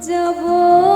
যাব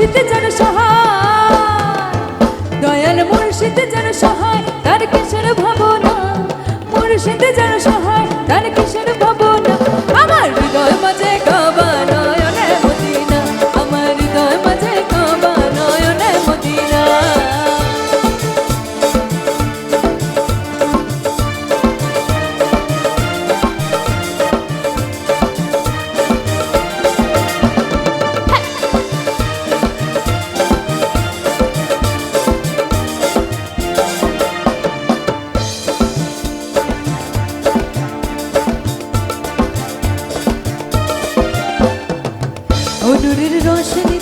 মুর্শিদ যেন সহায়। দয়াল মুর্শিদ যেন সহায়, তার কিসের ভাবনা। মুর্শিদ যেন সহায়, তার কিসের ভাবনা। আমার হৃদয় মাঝে গা মধুরের রসের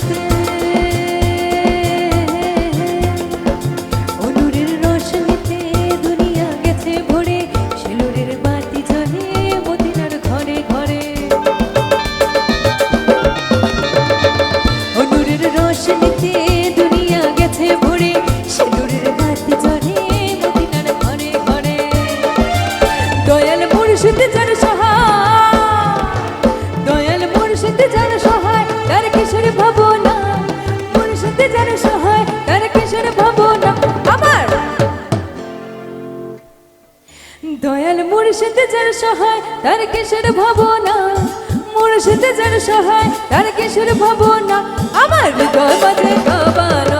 মুর্শিদ যার সহায়, তার কিসের ভাবনা। মুর্শিদ যার সহায়, তার কিসের ভাবনা। আমার গবাদে গবানো।